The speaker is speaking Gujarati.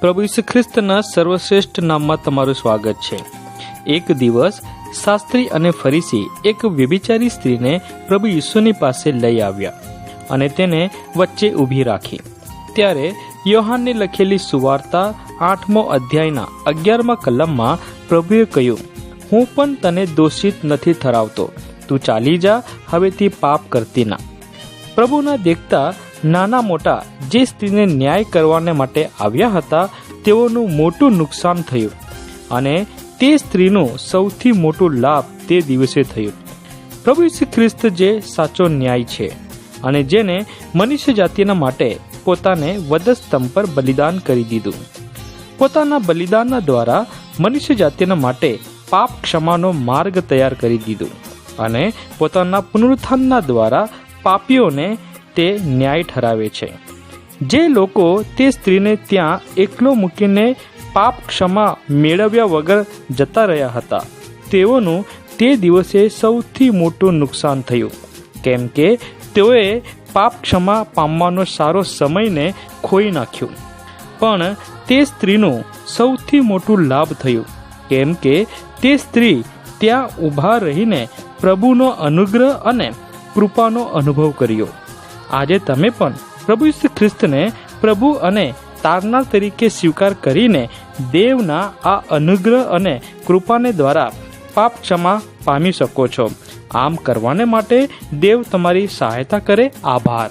પ્રભુ ઈસુ ખ્રિસ્તના સર્વશ્રેષ્ઠ નામમાં તમારું સ્વાગત છે. એક દિવસ શાસ્ત્રી અને ફરીસી એક વ્યભિચારી સ્ત્રીને પ્રભુ ઈસુની પાસે લઈ આવ્યા અને તેને વચ્ચે ઊભી રાખી. ત્યારે યોહાનને લખેલી સુવાર્તા આઠમો અધ્યાયના અગિયારમા કલમમાં પ્રભુએ કહ્યું, હું પણ તને દોષિત નથી ઠરાવતો. તું ચાલી જા હવેથી પાપ કરતી ના. પ્રભુના દેખતા નાના મોટા જે સ્ત્રીને ન્યાય કરવાને માટે આવ્યા હતા, તેઓનું મોટું નુકસાન થયું અને તે સ્ત્રીનું સૌથી મોટો લાભ તે દિવસે થયું. પ્રભુ ઈસુ ખ્રિસ્ત જે સાચો ન્યાય છે અને જેને મનુષ્ય જાતિના માટે પોતાને વધસ્તંભ પર બલિદાન કરી દીધું. પોતાના બલિદાનના દ્વારા મનુષ્ય જાતિના માટે પાપ ક્ષમાનો માર્ગ તૈયાર કરી દીધું અને પોતાના પુનરુત્થાનના દ્વારા પાપીઓને તે ન્યાય ઠરાવે છે. જે લોકો તે સ્ત્રીને ત્યાં એકલો મૂકીને પાપ ક્ષમા મેળવ્યા વગર જતા રહ્યા હતા. તેઓનું તે દિવસે સૌથી મોટું નુકસાન થયું. કેમ કે તેઓએ પાપ ક્ષમા પામવાનો સારો સમયને ખોઈ નાખ્યો. પણ તે સ્ત્રીનું સૌથી મોટું લાભ થયું. કેમ કે તે સ્ત્રી ત્યાં ઊભા રહીને પ્રભુનો અનુગ્રહ અને કૃપાનો અનુભવ કર્યો. આજે તમે પણ પ્રભુ ઈસુ ખ્રિસ્તને પ્રભુ અને તારનાર તરીકે સ્વીકાર કરીને દેવના આ અનુગ્રહ અને કૃપાને દ્વારા પાપ ક્ષમા પામી શકો છો. આમ કરવાને માટે દેવ તમારી સહાયતા કરે. આભાર.